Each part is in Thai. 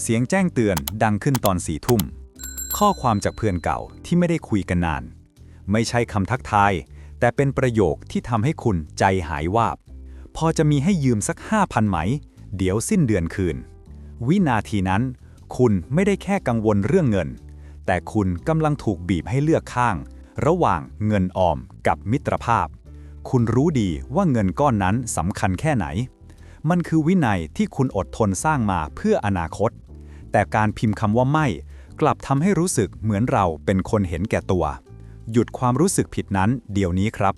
เสียงแจ้งเตือนดังขึ้นตอนสี่ทุ่ม ข้อความจากเพื่อนเก่าที่ไม่ได้คุยกันนาน ไม่ใช่คำทักทาย แต่เป็นประโยคที่ทำให้คุณใจหายวาบ พอจะมีให้ยืมสัก5,000ไหม เดี๋ยวสิ้นเดือนคืน วินาทีนั้น คุณไม่ได้แค่กังวลเรื่องเงิน แต่คุณกำลังถูกบีบให้เลือกข้าง ระหว่างเงินออมกับมิตรภาพ คุณรู้ดีว่าเงินก้อนนั้นสำคัญแค่ไหนมันคือวินัยที่คุณอดทนสร้างมาเพื่ออนาคต แต่การพิมพ์คำว่าไม่ กลับทำให้รู้สึกเหมือนเราเป็นคนเห็นแก่ตัว หยุดความรู้สึกผิดนั้นเดี๋ยวนี้ครับ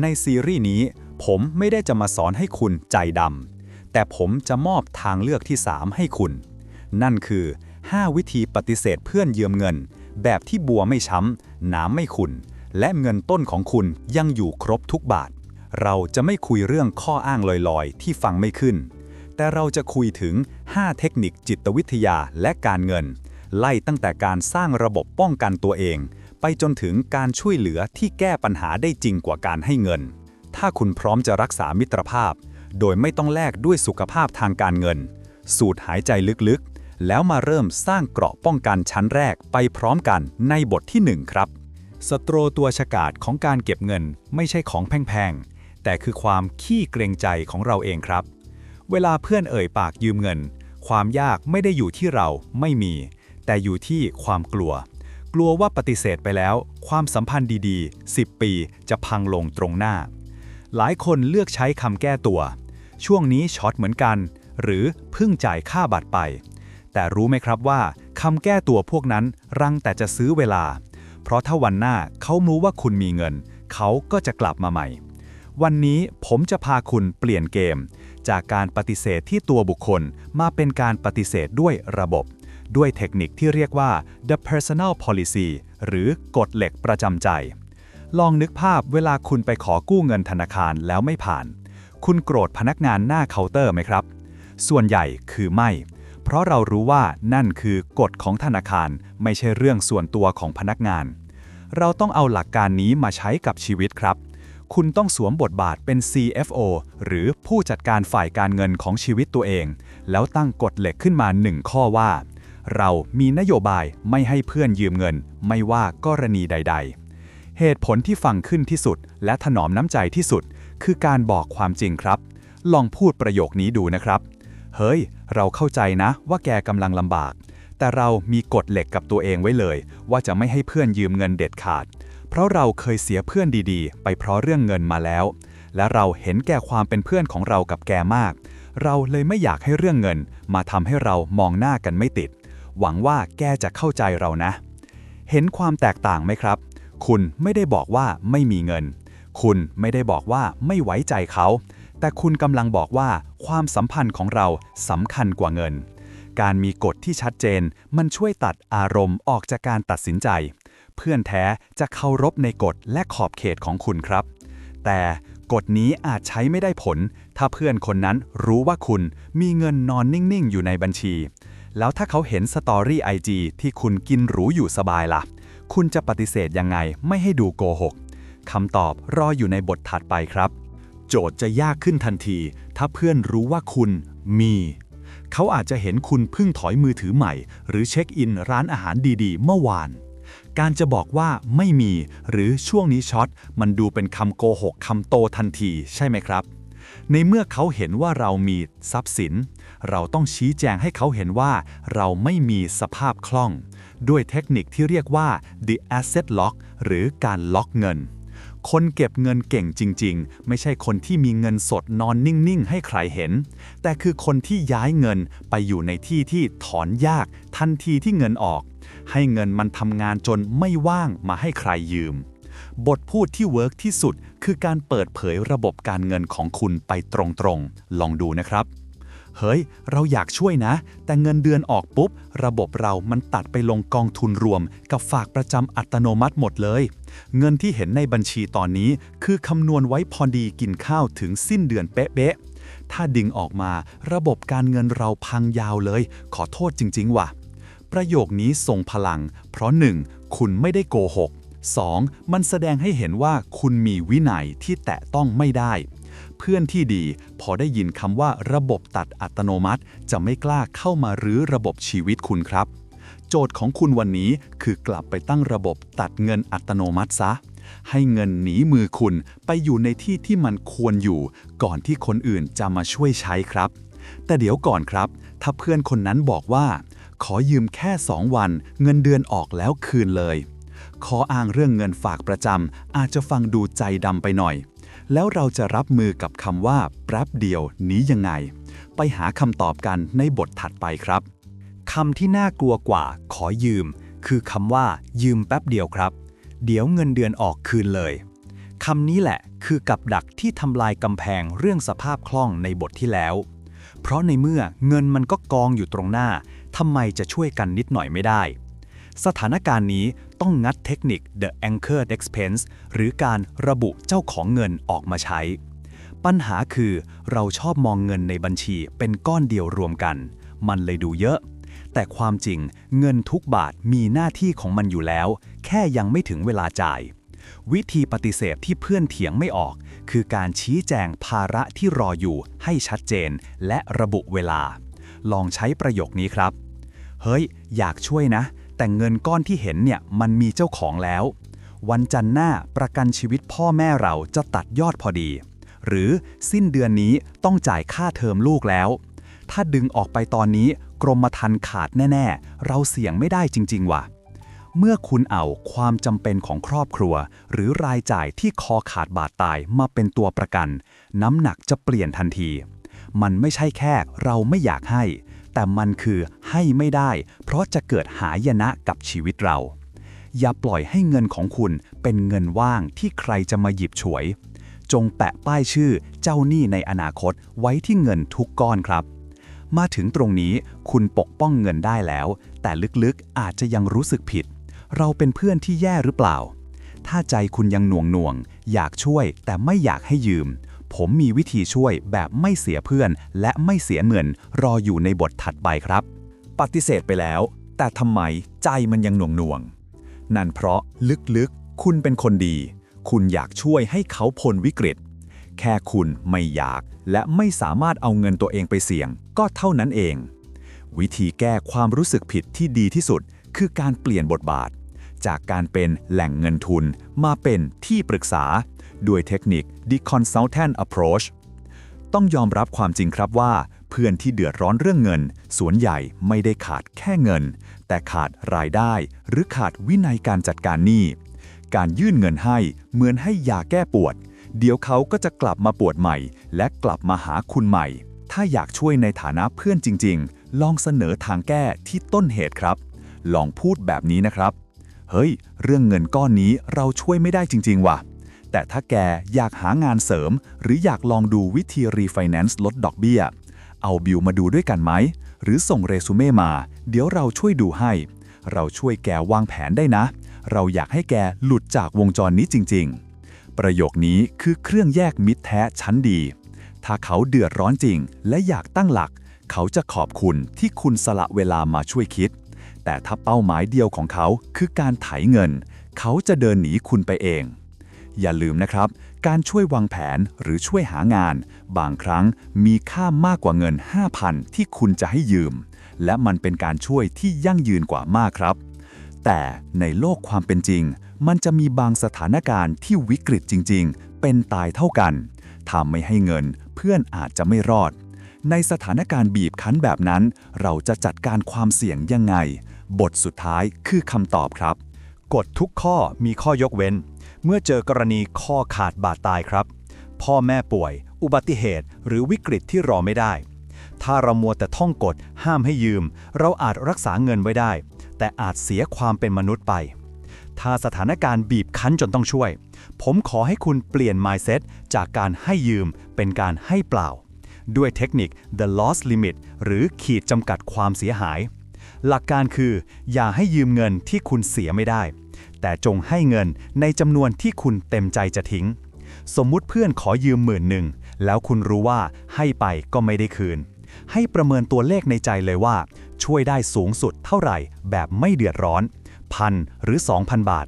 ในซีรีส์นี้ ผมไม่ได้จะมาสอนให้คุณใจดำแต่ผมจะมอบทางเลือกที่ 3 ให้คุณ นั่นคือ 5 วิธีปฏิเสธเพื่อนยืมเงิน แบบที่บัวไม่ช้ำน้ำไม่ขุนและเงินต้นของคุณยังอยู่ครบทุกบาท เราจะไม่คุยเรื่องข้ออ้างลอยๆ ที่ฟังไม่ขึ้น แต่เราจะคุยถึง 5 เทคนิคจิตวิทยาและการเงิน ไล่ตั้งแต่การสร้างระบบป้องกันตัวเอง ไปจนถึงการช่วยเหลือที่แก้ปัญหาได้จริงกว่าการให้เงิน ถ้าคุณพร้อมจะรักษามิตรภาพ โดยไม่ต้องแลกด้วยสุขภาพทางการเงิน สูดหายใจลึกๆ แล้วมาเริ่มสร้างเกราะป้องกันชั้นแรกไปพร้อมกันในบทที่ 1 ครับสตรตัวฉกาจของการเก็บเงินไม่ใช่ของแพงๆ แต่คือความขี้เกรงใจของเราเองครับ เวลาเพื่อนเอ่ยปากยืมเงิน ความยากไม่ได้อยู่ที่เราไม่มี แต่อยู่ที่ความกลัว กลัวว่าปฏิเสธไปแล้ว ความสัมพันธ์ดีๆ 10 ปีจะพังลงตรงหน้า หลายคนเลือกใช้คำแก้ตัว ช่วงนี้ช็อตเหมือนกัน หรือเพิ่งจ่ายค่าบัตรไป แต่รู้ไหมครับว่าคำแก้ตัวพวกนั้นรังแต่จะซื้อเวลา เพราะถ้าวันหน้าเขารู้ว่าคุณมีเงิน เขาก็จะกลับมาใหม่ วันนี้ผมจะพาคุณเปลี่ยนเกม จากการปฏิเสธที่ตัวบุคคลมาเป็นการปฏิเสธด้วยระบบ ด้วยเทคนิคที่เรียกว่า the personal policy หรือกฎเหล็กประจำใจ ลองนึกภาพเวลาคุณไปขอกู้เงินธนาคารแล้วไม่ผ่าน คุณโกรธพนักงานหน้าเคาน์เตอร์ไหมครับ ส่วนใหญ่คือไม่ เพราะเรารู้ว่านั่นคือกฎของธนาคารไม่ใช่เรื่องส่วนตัวของพนักงาน เราต้องเอาหลักการนี้มาใช้กับชีวิตครับ คุณต้องสวมบทบาทเป็น CFO หรือผู้จัดการฝ่ายการเงินของชีวิตตัวเอง แล้วตั้งกฎเหล็กขึ้นมาหนึ่งข้อว่า เรามีนโยบายไม่ให้เพื่อนยืมเงิน ไม่ว่ากรณีใด ๆ เหตุผลที่ฟังขึ้นที่สุด และถนอมน้ำใจที่สุด คือการบอกความจริงครับ ลองพูดประโยคนี้ดูนะครับ เฮ้ย เราเข้าใจนะว่าแกกำลังลำบาก แต่เรามีกฎเหล็กกับตัวเองไว้เลย ว่าจะไม่ให้เพื่อนยืมเงินเด็ดขาด เพราะเราเคยเสียเพื่อนดีๆ ไปเพราะเรื่องเงินมาแล้ว และเราเห็นแก่ความเป็นเพื่อนของเรากับแกมาก เราเลยไม่อยากให้เรื่องเงิน มาทำให้เรามองหน้ากันไม่ติด หวังว่าแกจะเข้าใจเรานะ เห็นความแตกต่างไหมครับ คุณไม่ได้บอกว่าไม่มีเงิน คุณไม่ได้บอกว่าไม่ไว้ใจเขา แต่คุณกำลังบอกว่าความสัมพันธ์ของเราสำคัญกว่าเงิน การมีกฎที่ชัดเจนมันช่วยตัดอารมณ์ออกจากการตัดสินใจ เพื่อนแท้จะเคารพในกฎและขอบเขตของคุณครับ แต่กฎนี้อาจใช้ไม่ได้ผล ถ้าเพื่อนคนนั้นรู้ว่าคุณมีเงินนอนนิ่ง ๆ อยู่ในบัญชี แล้วถ้าเขาเห็นสตอรี่ไอจีที่คุณกินหรูอยู่สบายล่ะ คุณจะปฏิเสธยังไงไม่ให้ดูโกหกคำตอบรออยู่ในบทถัดไปครับ โจทย์จะยากขึ้นทันที ถ้าเพื่อนรู้ว่าคุณมี เขาอาจจะเห็นคุณเพิ่งถอยมือถือใหม่ หรือเช็คอินร้านอาหารดี ๆ เมื่อวาน การจะบอกว่าไม่มี หรือช่วงนี้ช็อต มันดูเป็นคำโกหกคำโตทันทีใช่ไหมครับ ในเมื่อเขาเห็นว่าเรามีทรัพย์สิน เราต้องชี้แจงให้เขาเห็นว่าเราไม่มีสภาพคล่อง ด้วยเทคนิคที่เรียกว่า the asset lock หรือการล็อกเงิน คนเก็บเงินเก่งจริง ๆ ไม่ใช่คนที่มีเงินสดนอนนิ่ง ๆ ให้ใครเห็น แต่คือคนที่ย้ายเงินไปอยู่ในที่ที่ถอนยากทันทีที่เงินออก ให้เงินมันทำงานจนไม่ว่างมาให้ใครยืม บทพูดที่เวิร์กที่สุดคือการเปิดเผยระบบการเงินของคุณไปตรงๆ ลองดูนะครับ เฮ้ย เราอยากช่วยนะ แต่เงินเดือนออกปุ๊บ ระบบเรามันตัดไปลงกองทุนรวม กับฝากประจำอัตโนมัติหมดเลย เงินที่เห็นในบัญชีตอนนี้ คือคำนวณไว้พอดีกินข้าวถึงสิ้นเดือนเป๊ะๆ ถ้าดึงออกมา ระบบการเงินเราพังยาวเลย ขอโทษจริง ๆ ว่ะ ประโยคนี้ทรงพลัง เพราะ 1. คุณไม่ได้โกหก 2. มันแสดงให้เห็นว่าคุณมีวินัยที่แตะต้องไม่ได้ เพื่อนที่ดี พอได้ยินคำว่าระบบตัดอัตโนมัติ จะไม่กล้าเข้ามารื้อระบบชีวิตคุณครับ โจทย์ของคุณวันนี้คือกลับไปตั้งระบบตัดเงินอัตโนมัติซะ ให้เงินหนีมือคุณไปอยู่ในที่ที่มันควรอยู่ ก่อนที่คนอื่นจะมาช่วยใช้ครับ แต่เดี๋ยวก่อนครับ ถ้าเพื่อนคนนั้นบอกว่า ขอยืมแค่ 2 วัน เงินเดือนออกแล้วคืนเลย ขออ้างเรื่องเงินฝากประจำอาจจะฟังดูใจดำไปหน่อย แล้วเราจะรับมือกับคำว่าแป๊บเดียวนี้ยังไง ไปหาคำตอบกันในบทถัดไปครับคำที่น่ากลัวกว่าขอยืม คือคำว่า ยืมแป๊บเดียวครับ เดี๋ยวเงินเดือนออกคืนเลยคำนี้แหละคือกับดักที่ทำลายกำแพงเรื่องสภาพคล่องในบทที่แล้ว เพราะในเมื่อเงินมันก็กองอยู่ตรงหน้าทำไมจะช่วยกันนิดหน่อยไม่ได้ สถานการณ์นี้ ต้องงัดเทคนิค the anchored expense หรือการระบุเจ้าของเงินออกมาใช้ ปัญหาคือเราชอบมองเงินในบัญชีเป็นก้อนเดียวรวมกัน มันเลยดูเยอะ แต่ความจริงเงินทุกบาทมีหน้าที่ของมันอยู่แล้ว แค่ยังไม่ถึงเวลาจ่าย วิธีปฏิเสธที่เพื่อนเถียงไม่ออก คือการชี้แจงภาระที่รออยู่ให้ชัดเจน และระบุเวลา ลองใช้ประโยคนี้ครับ เฮ้ย อยากช่วยนะ แต่เงินก้อนที่เห็นเนี่ยมันมีเจ้าของแล้ว วันจันทร์หน้าประกันชีวิตพ่อแม่เราจะตัดยอดพอดี หรือสิ้นเดือนนี้ต้องจ่ายค่าเทอมลูกแล้ว ถ้าดึงออกไปตอนนี้กรมธรรม์ขาดแน่ ๆ เราเสี่ยงไม่ได้จริง ๆ ว่ะ เมื่อคุณเอาความจำเป็นของครอบครัว หรือรายจ่ายที่คอขาดบาดตายมาเป็นตัวประกัน น้ำหนักจะเปลี่ยนทันที มันไม่ใช่แค่เราไม่อยากให้ แต่มันคือ ให้ไม่ได้ เพราะจะเกิดหายนะกับชีวิตเรา อย่าปล่อยให้เงินของคุณเป็นเงินว่างที่ใครจะมาหยิบฉวย จงแปะป้ายชื่อเจ้าหนี้ในอนาคตไว้ที่เงินทุกก้อนครับ มาถึงตรงนี้คุณปกป้องเงินได้แล้ว แต่ลึกๆอาจจะยังรู้สึกผิด เราเป็นเพื่อนที่แย่หรือเปล่า ถ้าใจคุณยังหน่วงหน่วงๆอยากช่วยแต่ไม่อยากให้ยืมผมมีวิธีช่วยแบบไม่เสียเพื่อน และไม่เสียเงินรออยู่ในบทถัดไปครับ ปฏิเสธไปแล้ว แต่ทำไมใจมันยังหน่วงหน่วงๆนั่นเพราะลึกๆ คุณเป็นคนดี คุณอยากช่วยให้เขาพ้นวิกฤต แค่คุณไม่อยากและไม่สามารถเอาเงินตัวเองไปเสี่ยง ก็เท่านั้นเอง วิธีแก้ความรู้สึกผิดที่ดีที่สุด คือการเปลี่ยนบทบาท จากการเป็นแหล่งเงินทุนมาเป็นที่ปรึกษา ด้วยเทคนิค The Consultant Approach ต้องยอมรับความจริงครับว่า เพื่อนที่เดือดร้อนเรื่องเงิน ส่วนใหญ่ไม่ได้ขาดแค่เงิน แต่ขาดรายได้หรือขาดวินัยการจัดการหนี้การยื่นเงินให้เหมือนให้ยาแก้ปวด เดี๋ยวเขาก็จะกลับมาปวดใหม่ และกลับมาหาคุณใหม่ ถ้าอยากช่วยในฐานะเพื่อนจริง ๆ ลองเสนอทางแก้ที่ต้นเหตุครับ ลองพูดแบบนี้นะครับ เฮ้ย เรื่องเงินก้อนนี้เราช่วยไม่ได้จริง ๆ ว่ะ แต่ถ้าแกอยากหางานเสริม หรืออยากลองดูวิธีรีไฟแนนซ์ลดดอกเบี้ย เอาบิลมาดูด้วยกันไหม หรือส่งเรซูเม่มา เดี๋ยวเราช่วยดูให้ เราช่วยแกวางแผนได้นะ เราอยากให้แกหลุดจากวงจรนี้จริง ๆ ประโยคนี้คือเครื่องแยกมิตรแท้ชั้นดี ถ้าเขาเดือดร้อนจริง และอยากตั้งหลัก เขาจะขอบคุณที่คุณสละเวลามาช่วยคิด แต่ถ้าเป้าหมายเดียวของเขาคือการไถเงิน เขาจะเดินหนีคุณไปเอง อย่าลืมนะครับ การช่วยวางแผนหรือช่วยหางาน บางครั้งมีค่ามากกว่าเงิน 5,000 ที่คุณจะให้ยืม และมันเป็นการช่วยที่ยั่งยืนกว่ามากครับ แต่ในโลกความเป็นจริง มันจะมีบางสถานการณ์ที่วิกฤตจริง ๆ เป็นตายเท่ากันถ้าไม่ให้เงินเพื่อนอาจจะไม่รอด ในสถานการณ์บีบคั้นแบบนั้น เราจะจัดการความเสี่ยงยังไง บทสุดท้ายคือคำตอบครับ กฎทุกข้อมีข้อยกเว้น เมื่อเจอกรณีข้อขาดบาดตายครับ พ่อแม่ป่วย อุบัติเหตุ หรือวิกฤตที่รอไม่ได้ ถ้าเรามัวแต่ท่องกฎ ห้ามให้ยืม เราอาจรักษาเงินไว้ได้ แต่อาจเสียความเป็นมนุษย์ไป ถ้าสถานการณ์บีบคั้นจนต้องช่วย ผมขอให้คุณเปลี่ยน mindset จากการให้ยืมเป็นการให้เปล่า ด้วยเทคนิค the loss limit หรือขีดจำกัดความเสียหาย หลักการคือ อย่าให้ยืมเงินที่คุณเสียไม่ได้ แต่จงให้เงินในจำนวนที่คุณเต็มใจจะทิ้ง สมมุติเพื่อนขอยืมหมื่นหนึ่ง แล้วคุณรู้ว่าให้ไปก็ไม่ได้คืน ให้ประเมินตัวเลขในใจเลยว่า ช่วยได้สูงสุดเท่าไหร่แบบไม่เดือดร้อน พันหรือ 2,000 บาท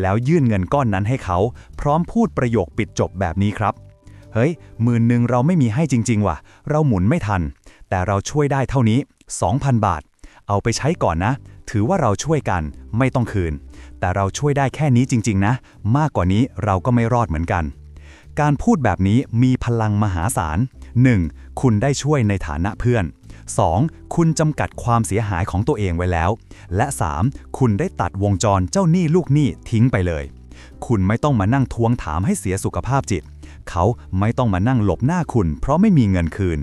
แล้วยื่นเงินก้อนนั้นให้เขา พร้อมพูดประโยคปิดจบแบบนี้ครับ เฮ้ยหมื่นหนึ่งเราไม่มีให้จริง ๆ ว่ะ เราหมุนไม่ทัน แต่เราช่วยได้เท่านี้ 2,000 บาท เอาไปใช้ก่อนนะ ถือว่าเราช่วยกันไม่ต้องคืน แต่เราช่วยได้แค่นี้จริง ๆ นะ มากกว่านี้เราก็ไม่รอดเหมือนกัน การพูดแบบนี้มีพลังมหาศาล 1. คุณได้ช่วยในฐานะเพื่อน 2. คุณจำกัดความเสียหายของตัวเองไว้แล้ว และ 3. คุณได้ตัดวงจรเจ้าหนี้ลูกหนี้ทิ้งไปเลย คุณไม่ต้องมานั่งทวงถามให้เสียสุขภาพจิต เขาไม่ต้องมานั่งหลบหน้าคุณ เพราะไม่มีเงินคืน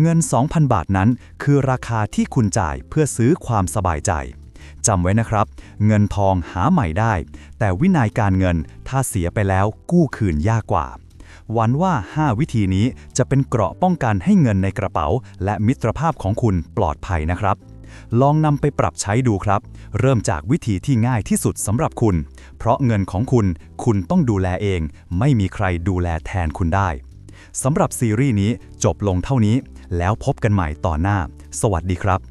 เงิน 2,000 บาทนั้น คือราคาที่คุณจ่ายเพื่อซื้อความสบายใจ จำไว้นะครับ เงินทองหาใหม่ได้ แต่วินัยการเงินถ้าเสียไปแล้วกู้คืนยากกว่า หวันว่า 5 วิธีนี้จะเป็นเกราะป้องกันให้เงินในกระเป๋า และมิตรภาพของคุณปลอดภัยนะครับ ลองนำไปปรับใช้ดูครับ เริ่มจากวิธีที่ง่ายที่สุดสำหรับคุณ เพราะเงินของคุณคุณต้องดูแลเอง ไม่มีใครดูแลแทนคุณได้สำหรับซีรีส์นี้จบลงเท่านี้ แล้วพบกันใหม่ต่อหน้า สวัสดีครับ